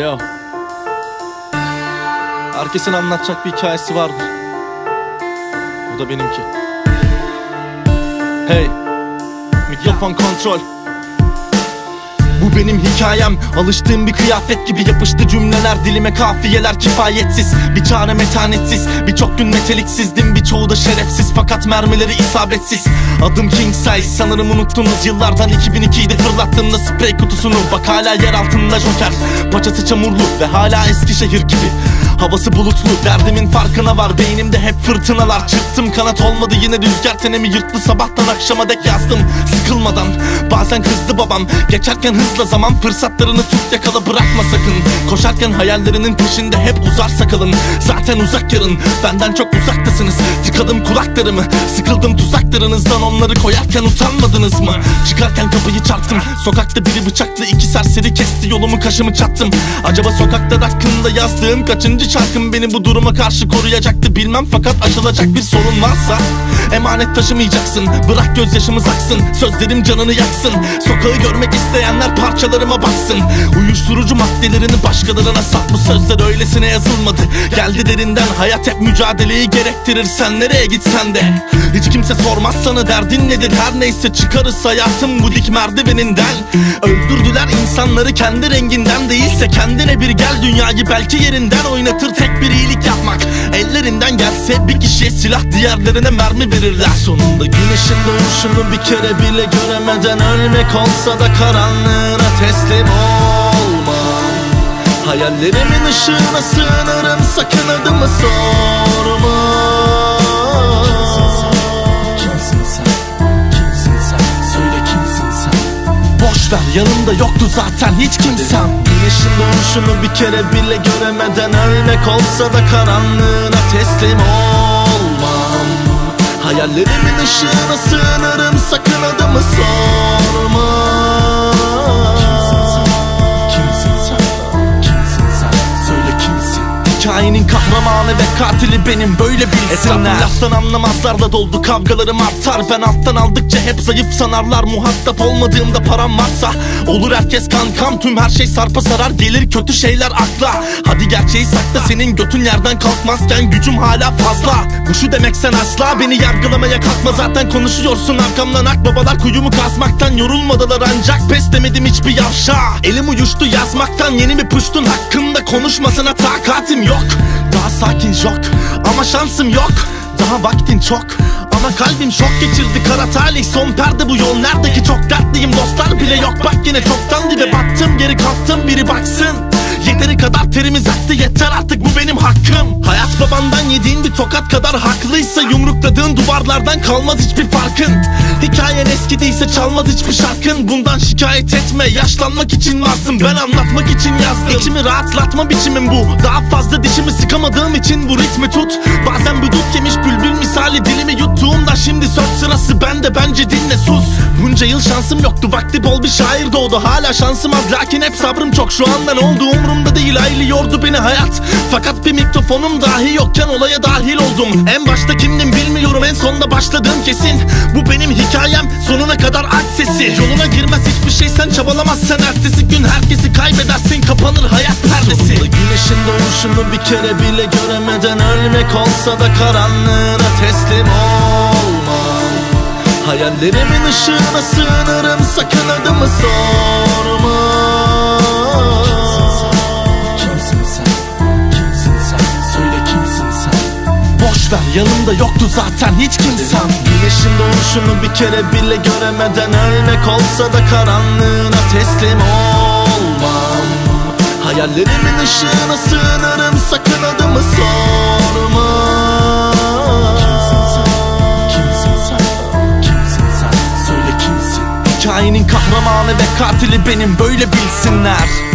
Eyo. Herkesin anlatacak bir hikayesi vardır. Bu da benimki. Hey. Mikrofon kontrol. Bu benim hikayem. Alıştığım bir kıyafet gibi yapıştı cümleler. Dilime kafiyeler kifayetsiz. Bir çare metanetsiz. Birçok gün meteliksizdim Birçoğu da şerefsiz. Fakat mermileri isabetsiz. Adım King Size. Sanırım unuttunuz yıllardan 2002'de fırlattığımda sprey kutusunu Bak hala yer altında joker. Paçası çamurlu ve hala Eskişehir gibi. Havası bulutlu derdimin farkına var. Beynimde hep fırtınalar. Çırptım kanat olmadı. Yine rüzgar tenemi yırttı. Sabahtan akşama dek yazdım. Sıkılmadan. Bazen kızdı babam. Geçerken hızla zaman fırsatlarını tut yakala bırakma sakın. Koşarken hayallerinin peşinde hep uzar sakalın Zaten uzak yarın benden çok uzaktasınız. Tıkadım kulaklarımı sıkıldım tuzaklarınızdan. Onları koyarken utanmadınız mı? Çıkarken kapıyı çarptım Sokakta biri bıçaklı iki serseri kesti. Yolumu kaşımı çattım. Acaba sokaklar hakkında yazdığım kaçıncı şarkım Beni bu duruma karşı koruyacaktı bilmem. Fakat aşılacak bir sorun varsa Emanet taşımayacaksın. Bırak gözyaşımız aksın Sözlerim canını yaksın. Sokağı görmek isteyenler parçalarıma baksın. Uyuşturucu maddelerini başkalarına sat. Bu sözler öylesine yazılmadı. Geldi derinden hayat hep mücadeleyi gerektirir. Sen nereye gitsen de. Hiç kimse sormaz sana derdin nedir? Her neyse çıkarız hayatım bu dik merdiveninden. Öldürdüler insanları kendi renginden değilse Kendine bir gel. Dünyayı belki yerinden oynatır Tek bir iyilik yapmak. Ellerinden gelse Bir kişiye silah diğerlerine mermi verirler. Sonunda güneşin doğuşunu bir kere bile göremeden Ölmek olsa da karanlığına teslim olmam Hayallerimin ışığına sığınırım sakın adımı sorma Kimsin sen? Kimsin sen? Söyle kimsin sen? Boş ver yanımda yoktu zaten hiç kimsem Güneşin doğuşunu bir kere bile göremeden Ölmek olsa da karanlığına teslim olmam Hayallerimin ışığına sığınırım sakın adımı sorma? Hikayenin kahramanı ve katili benim böyle bilsinler laftan anlamazlar da doldu kavgalarım artar. Ben alttan aldıkça hep zayıf sanarlar. Muhatap olmadığımda param varsa Olur herkes kankam tüm her şey sarpa sarar Gelir kötü şeyler akla. Hadi gerçeği sakla senin götün yerden kalkmazken Gücüm hala fazla. Bu şu demek sen asla beni yargılamaya kalkma. Zaten konuşuyorsun arkamdan akbabalar Kuyumu kazmaktan yorulmadılar ancak Pes demedim hiçbir yavşa. Elim uyuştu yazmaktan yeni mi puştun? Hakkımda konuşmasına takatim yok. Daha sakin yok ama şansım yok. Daha vaktin çok ama kalbim şok geçirdi. Kara talih Son perde bu yol. Nerede ki çok dertliyim Dostlar bile yok yine çoktan dibe battım Geri kalktım biri baksın. Yeteri kadar terimiz aktı yeter artık bu benim hakkım. Hayat babandan yediğin bir tokat kadar haklıysa Yumrukladığın duvarlardan kalmaz hiçbir farkın. Hikayen eskidiyse çalmaz hiçbir şarkın. Bundan şikayet etme yaşlanmak için varsın. Ben anlatmak için yazdım. İçimi rahatlatma biçimim bu. Daha fazla dişimi sıkamadığım için bu ritmi tut. Bazen bir dut yemiş bülbül misali dilimi yuttuğumda Şimdi söz sırası bende bence dinle sus. Bunca yıl şansım yoktu vakti bol bir şair doğdu Hala şansım az. Lakin hep sabrım çok. Şu anda ne oldu? Umurumda değil aylıyordu beni hayat. Fakat bir mikrofonum dahi yokken olaya dahil oldum. En başta kimdim bilmiyorum en sonda başladığım kesin. Bu benim hikayem sonuna kadar aç sesi. Yoluna girmez hiçbir şey sen çabalamazsan Ertesi gün herkesi kaybedersin. Kapanır hayat perdesi. Sonunda güneşin doğuşunu bir kere bile göremeden Ölmek olsa da karanlığına teslim olmam Hayallerimin ışığına sığınırım sakın adımı sorma Kimsin sen? Kimsin sen? Söyle kimsin sen? Boş ver yanımda yoktu zaten hiç kimsem Güneşin doğuşunu bir kere bile göremeden Ölmek olsa da karanlığına teslim olmam Hayallerimin ışığına sığınırım sakın adımı sorma Hikayenin kahramanı ve katili benim. Böyle bilsinler